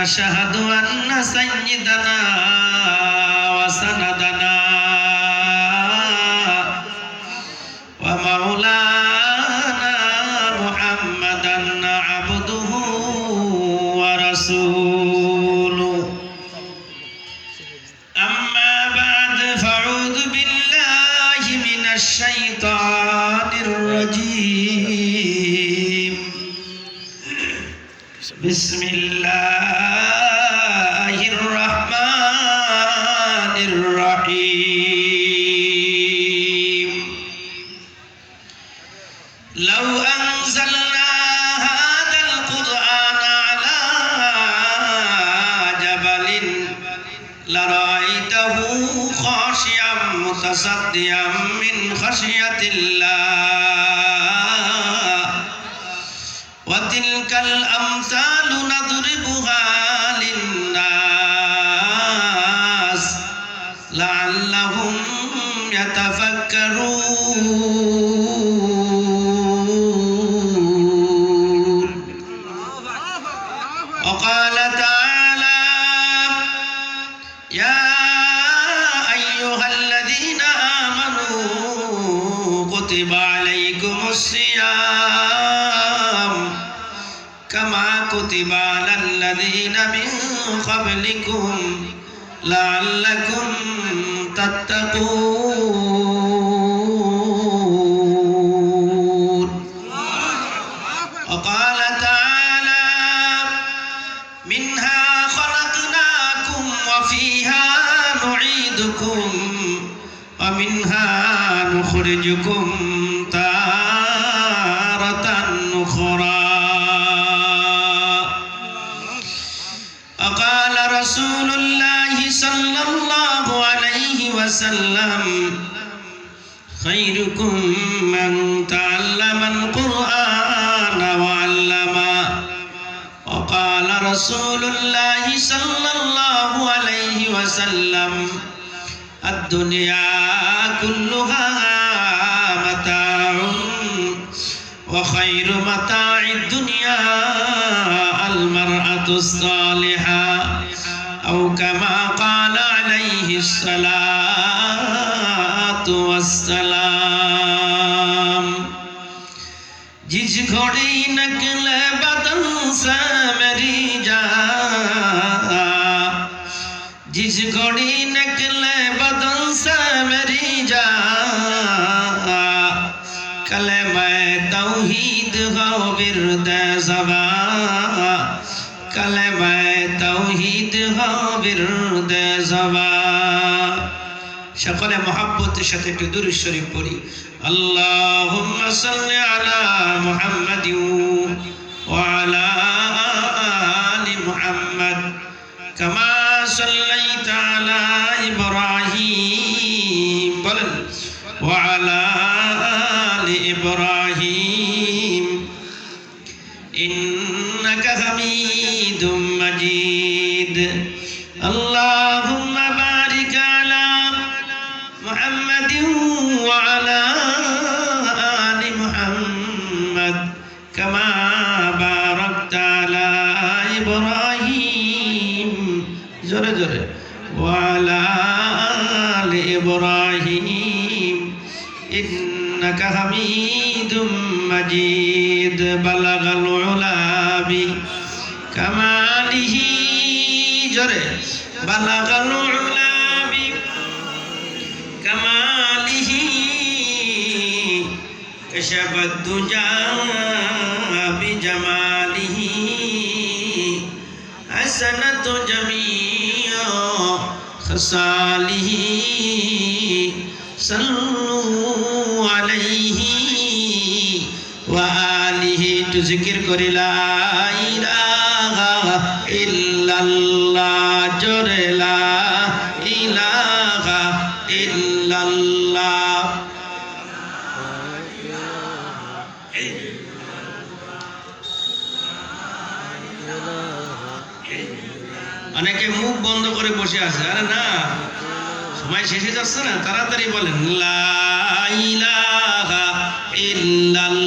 ونشهد أن سيدنا وسندنا ومولانا محمدا عبده ورسوله بسم الله الرحمن الرحيم لو أنزلنا هذا القرآن على جبل لرأيته خاشعا متصديا من خشية الله وتلك الأمثال نضربها للناس لعلهم يتفكرون. وقال تعالى يا أيها الذين آمنوا كتب عليكم الصيام. كتب على الذين من قبلكم لعلكم تتقون وقال تعالى منها خلقناكم وفيها نعيدكم ومنها نخرجكم رسول الله صلى الله عليه وسلم خيركم من تعلم القرآن وعلمه وقال رسول الله صلى الله عليه وسلم الدنيا كلها متاع وخير متاع الدنيا المرأة الصالحة أو كما قال عليه الصلاة والسلام जिस घोड़ी नकल बदन से मेरी जा जिस घोड़ी नकल बदन से मेरी जा कल मैं तौहीद हो बिरद सबा কালেমায় তৌহিদ হৃদে জবা সকলে মহাব্বতের সাথে একটু দূর শরীফ পড়ি। আল্লাহ আলা ওয়ালা وعلى مجيد اللهم بارك على محمد وعلى آل محمد كما باركت على إبراهيم زر زر وعلى آل إبراهيم إنك حميد المجيد بلغ العلا بكماله জোরে। বালাগাল উলাবি কামালিহি কশাবাদ দুজা বিজামালিহি হাসানাত জামিয়া খসালিহি সাল্লু আলাইহি ওয়া আলিহি। তু জিকির করিলা ইলাহা ইলাহা অনেকে মুখ বন্ধ করে বসে আছে, আরে না। সময় শেষে যাচ্ছে না, তাড়াতাড়ি বলেন, লা ইলাহা ইল্লাল্লাহ।